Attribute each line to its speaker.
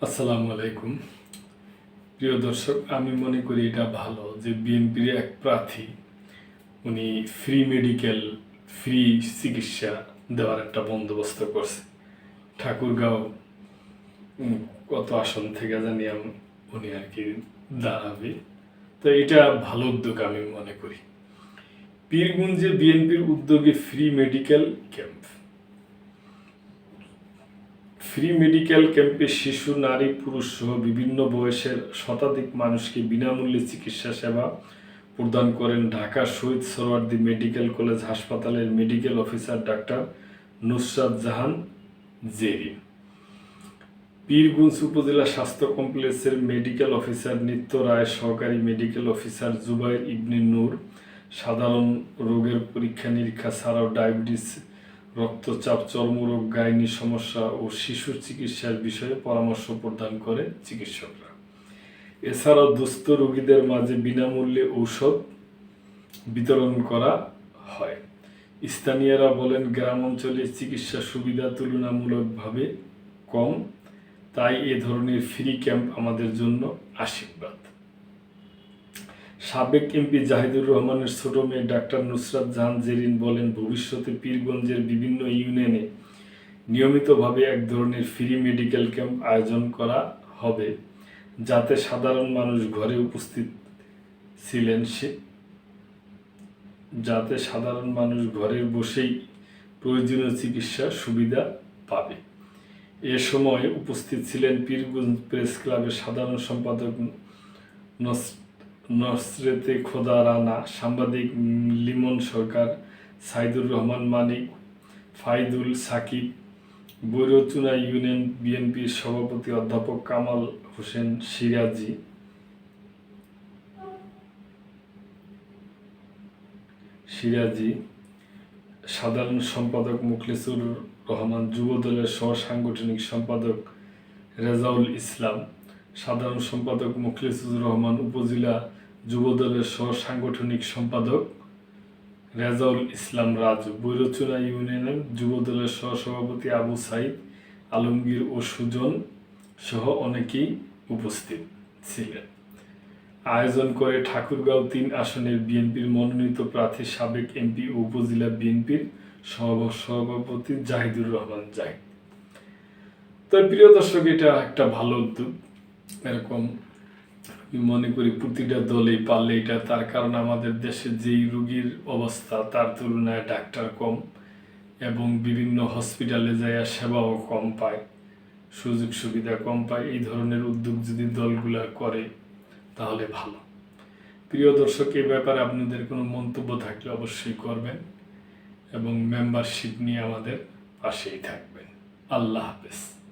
Speaker 1: আসসালামু আলাইকুম। প্রিয় দর্শক, আমি মনে করি এটা ভালো যে বিএনপির এক প্রার্থী, উনি ফ্রি মেডিকেল ফ্রি চিকিৎসা দেওয়ার একটা বন্দোবস্ত করছে। ঠাকুরগাঁও কত আসন থেকে জানি আম- উনি আর কি দাঁড়াবে। তো এটা ভালো উদ্যোগ আমি মনে করি। পীরগঞ্জে বিএনপির উদ্যোগে free medical camp free medical ক্যাম্পে শিশু, নারী, পুরুষ সহ বিভিন্ন বয়সের শতাধিক মানুষকে বিনামূল্যে চিকিৎসা সেবা প্রদান করেন ঢাকা শহীদ সোহরাওয়ার্দী মেডিকেল কলেজ হাসপাতালের medical officer doctor Nusrat Jahan Jerry. Pirganj উপজেলা স্বাস্থ্য কমপ্লেক্সের মেডিকেল অফিসার নিত্য রায়, সহকারী মেডিকেল অফিসার জুবাইর ইবনে নূর, সাধারণ রোগের পরীক্ষা নিরীক্ষা ছাড়াও ডায়াবেটিস রক্তচাপ, চর্মরোগ গাইনি সমস্যা ও শিশু চিকিৎসার বিষয়ে পরামর্শ প্রদান করে চিকিৎসকরা। এছাড়াও দুস্থ রোগীদের মাঝে বিনামূল্যে ঔষধ বিতরণ করা হয়। স্থানীয়রা বলেন গ্রাম অঞ্চলে চিকিৎসা সুবিধা তুলনামূলকভাবে কম, তাই এ ধরনের ফ্রি ক্যাম্প আমাদের জন্য আশীর্বাদ। সাবেক এমপি জাহিদুর রহমানের ছোট মেয়ে ডাক্তার নুসরাত জাহান জেরিন বলেন, ভবিষ্যতে পীরগঞ্জের বিভিন্ন ইউনিয়নে নিয়মিতভাবে এক ধরনের ফ্রি মেডিকেল ক্যাম্প আয়োজন করা হবে, যাতে সাধারণ মানুষ ঘরে উপস্থিত ছিলেন সে, যাতে সাধারণ মানুষ ঘরে বসেই প্রয়োজনীয় চিকিৎসা সুবিধা পাবে। এ সময় উপস্থিত ছিলেন পীরগঞ্জ প্রেস ক্লাবের সাধারণ সম্পাদক নস- নসরেতে খোদা রানা সাংবাদিক লিমন সরকার, সাইদুর রহমান মানিক, ফাইদুল সাকিব, বৈরচুনা ইউনিয়ন বিএনপির সভাপতি অধ্যাপক কামাল হোসেন সিরাজি। সিরাজি, সাধারণ সম্পাদক মুখলিসুর রহমান যুব দলের সহ সাংগঠনিক সম্পাদক রেজাউল ইসলাম, সাধারণ সম্পাদক মুখলিসুর রহমান, উপজেলা যুব দলের সহ সাংগঠনিক সম্পাদক রেজাউল ইসলাম রাজু বৈরচুনা ইউনিয়নের যুব দলের সহ সভাপতি আবু সাইদ আলমগীর ও সুজন সহ অনেকেই উপস্থিত ছিলেন। আয়োজন করে ঠাকুরগাঁও তিন আসনের বিএনপির মনোনীত প্রার্থী সাবেক এমপি ও উপজেলা বিএনপির সভাপতি জাহিদুর রহমান জাহিদ। তো প্রিয় দর্শক, এটা একটা ভালো উদ্যোগ। এরকম মনে করি প্রতিটা দলেই পারলে এটা। তার কারণ আমাদের দেশে যেই রুগীর অবস্থা, তার তুলনায় ডাক্তার কম এবং বিভিন্ন হসপিটালে যায় সেবাও কম পায়, সুযোগ সুবিধা কম পায়। এই ধরনের উদ্যোগ যদি দলগুলা করে, তাহলে ভালো। প্রিয় দর্শক এই ব্যাপারে আপনাদের কোনো মন্তব্য থাকলে অবশ্যই করবেন এবং মেম্বারশিপ নিয়ে আমাদের পাশেই থাকবেন। আল্লাহ হাফেজ।